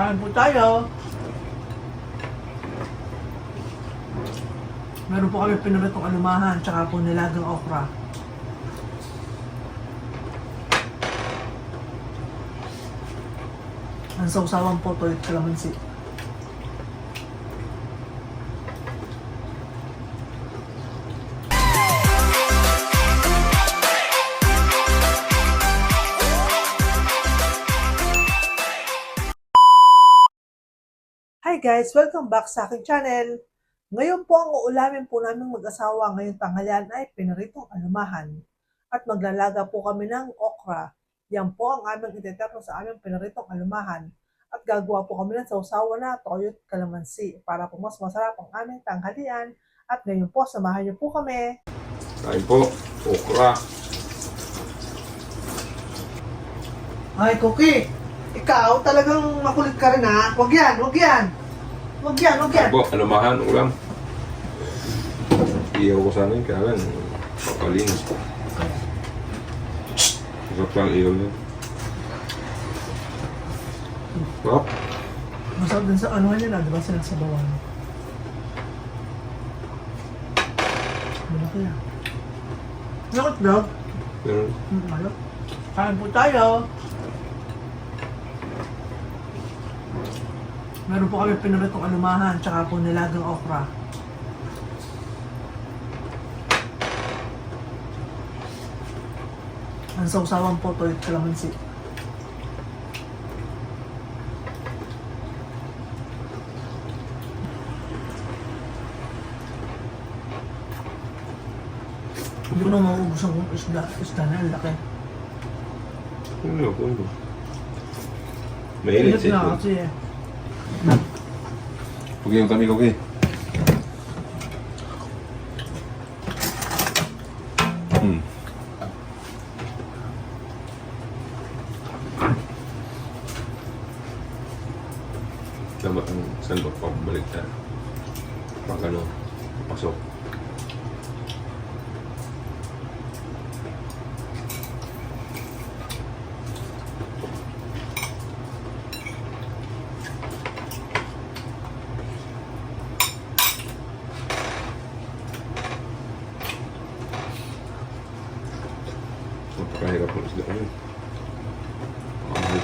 Kain po tayo. Meron po kami pinaritong alumahan, tsaka po nilagang okra. Ang sausawan po to, kalamansi. Hi guys! Welcome back sa aking channel. Ngayon po ang uulamin po namin mag-asawa ngayong tanghalian ay pinaritong alumahan. At maglalaga po kami ng okra. Yan po ang aming iteterno sa aming pinaritong alumahan. At gagawa po kami ng sausawa na toyo at kalamansi para po mas masarap ang aming tanghalian. At ngayon po, samahan niyo po kami. Kain po, okra. Ay, Cookie! Ikaw talagang makulit ka rin ha. Huwag yan, huwag yan. Huwag yan, huwag Kain po, alumahan, ulam. Iyaw ko sana yun, kaya lang, papalinis po. Masarap lang iyaw niya. Sarap. Masarap din sa ano niya na, di ba sinasabawan? Malaki yan. Bakit dog? Pero, Hmm, ano? Kain po tayo. Meron po kami pinaritong alumahan, tsaka po nilagang okra. Ang sausawan po to, kalamansi. Hindi ko na mauubos ang isda. Isda na, ang laki. ano ano Mainit Init siya. na kasi eh. Huwag yung kami, okay. Hmm. Dapat ang sandok pa balik na. Pag ano, pasok. Napakahirap ng isda yun. Mahal.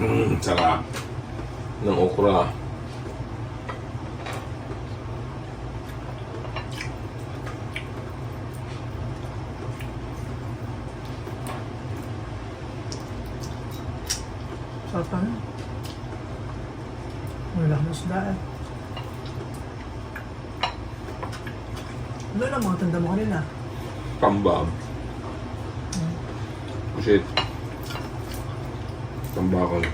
Mm, sarap ng okra. Sarap na. Wala akong isda eh. Ano lang mga tanda mo kanina? Kambab. Shit. Tambakol.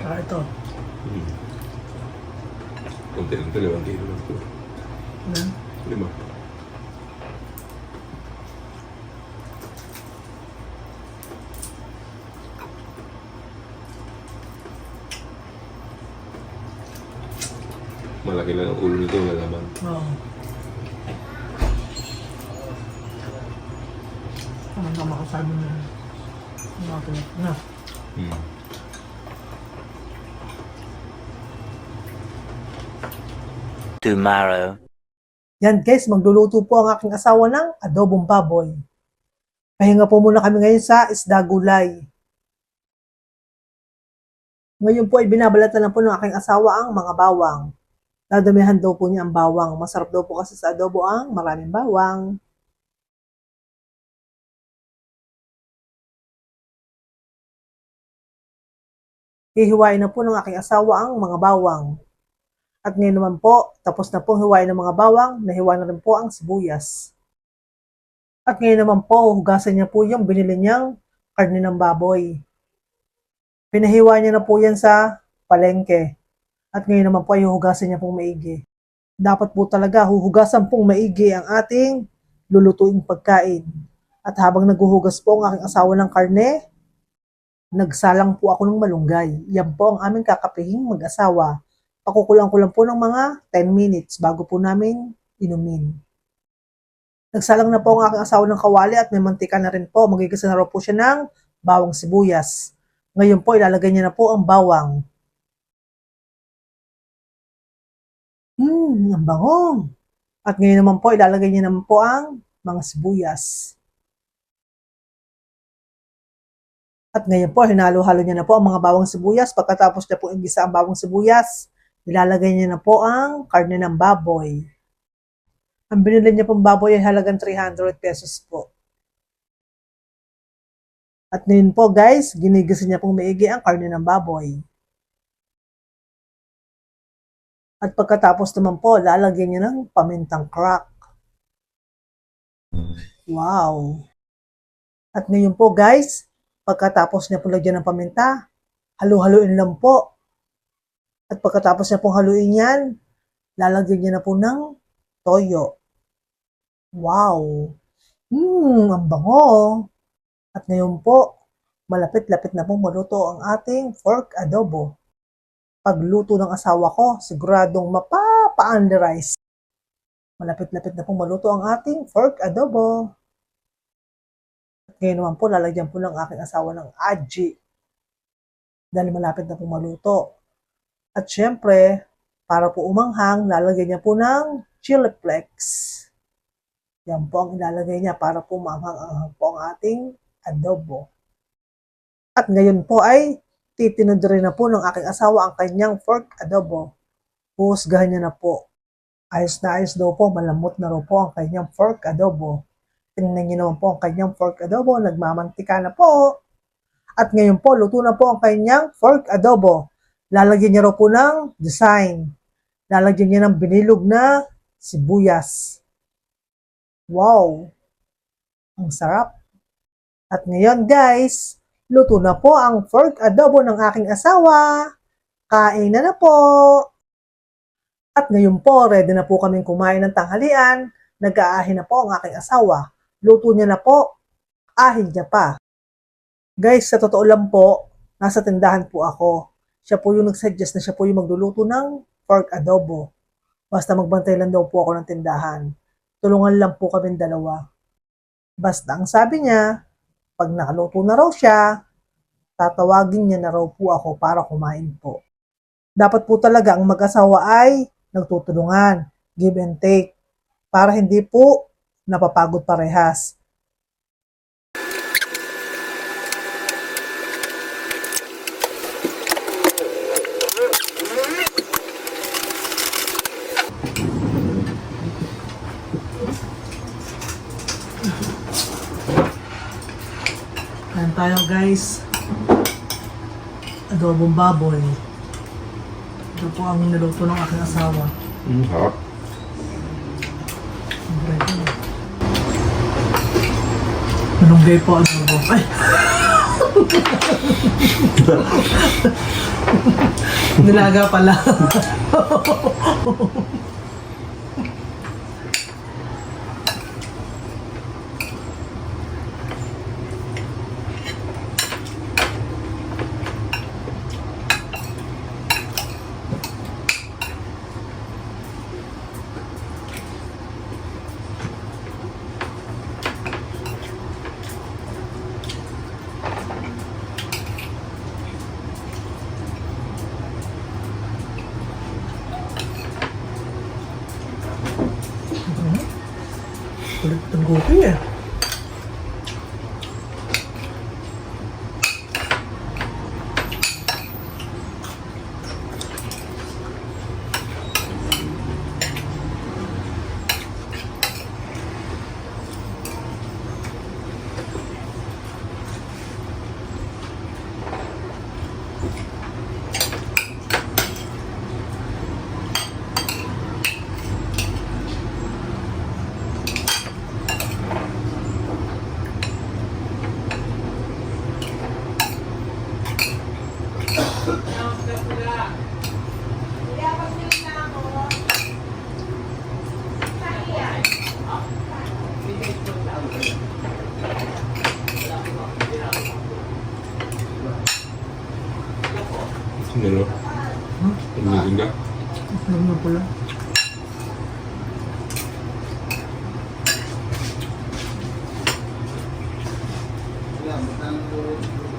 Ah, ito. Hmm. Kunti lang ito, limang kilo lang ito. Ano? Lima. Malaki lang ang ulo nito, wala naman. Oo. Ano ka makasabi mo? Ano ka na? Hmm. tomorrow. Yan guys, magluluto po ang aking asawa ng adobong baboy. Pahinga po muna kami ngayon sa isda gulay. Ngayon po ay binabalatan na po ng aking asawa ang mga bawang. Dadamihan daw po niya ang bawang. Masarap daw po kasi sa adobo ang maraming bawang. Hihiwain na po ng aking asawa ang mga bawang. At ngayon naman po, tapos na pong hiwain ng mga bawang, nahiwa na rin po ang sibuyas. At ngayon naman po, hugasan niya po yung binili niyang karne ng baboy. Pinahiwa niya na po yan sa palengke. At ngayon naman po ay huhugasan niya pong maigi. Dapat po talaga huhugasan pong maigi ang ating lulutuing pagkain. At habang naguhugas po ang aking asawa ng karne, nagsalang po ako ng malunggay. Yan po ang aming kakapihing mag-asawa. Pakukulang ko lang po ng mga 10 minutes bago po namin inumin. Nagsalang na po ang aking asawa ng kawali at may mantika na rin po. Magigisa na po siya ng bawang sibuyas. Ngayon po, ilalagay niya na po ang bawang. Hmm, ang bango. At ngayon naman po, ilalagay niya naman po ang mga sibuyas. At ngayon po, hinalo-halo niya na po ang mga bawang sibuyas. Pagkatapos niya po igisa ang bawang sibuyas, ilalagay niya na po ang karne ng baboy. Ang binili niya pong baboy ay halagang 300 pesos po. At ngayon po guys, ginigisa niya pong maigi ang karne ng baboy. At pagkatapos naman po, lalagyan niya ng pamintang crack. Wow! At ngayon po guys, pagkatapos niya po lagyan ng paminta, halu-haluin lang po. At pagkatapos niya pong haluin yan, lalagyan niya na po ng toyo. Wow! Hmm, ang bango! At ngayon po, malapit-lapit na pong maluto ang ating pork adobo. Pagluto ng asawa ko, siguradong mapapa-underize. Malapit-lapit na pong maluto ang ating pork adobo. Ngayon naman po, lalagyan po ng aking asawa ng aji. Dahil malapit na pong maluto. At syempre, para po umanghang, lalagyan niya po ng chili flakes. Yan po ang ilalagay niya para po maanghang po ang ating adobo. At ngayon po ay titinod rin na po ng aking asawa ang kanyang pork adobo. Husgahan niya na po. Ayos na ayos daw po, malamot na raw po ang kanyang pork adobo. Tingnan niyo naman po ang kanyang pork adobo, nagmamantika na po. At ngayon po, luto na po ang kanyang pork adobo. Lalagyan niya raw po ng design. Lalagyan niya ng binilog na sibuyas. Wow! Ang sarap. At ngayon guys, luto na po ang pork adobo ng aking asawa. Kain na na po. At ngayon po, ready na po kaming kumain ng tanghalian. Nag-aahin na po ang aking asawa. Luto niya na po. Ahin niya pa. Guys, sa totoo lang po, nasa tindahan po ako. Siya po yung nag-suggest na siya po yung magluluto ng pork adobo. Basta magbantay lang daw po ako ng tindahan. Tulungan lang po kami dalawa. Basta ang sabi niya, pag nakaluto na raw siya, tatawagin niya na raw po ako para kumain po. Dapat po talaga ang mag-asawa ay nagtutulungan, give and take, para hindi po napapagod parehas. Kain tayo guys. Adobong baboy. Ito po ang niluto ng aking asawa. Mm, harap. Siyempre ito. Malunggay po adobo. Ay! Nilaga pala. Kulit ng gopi eh. tanto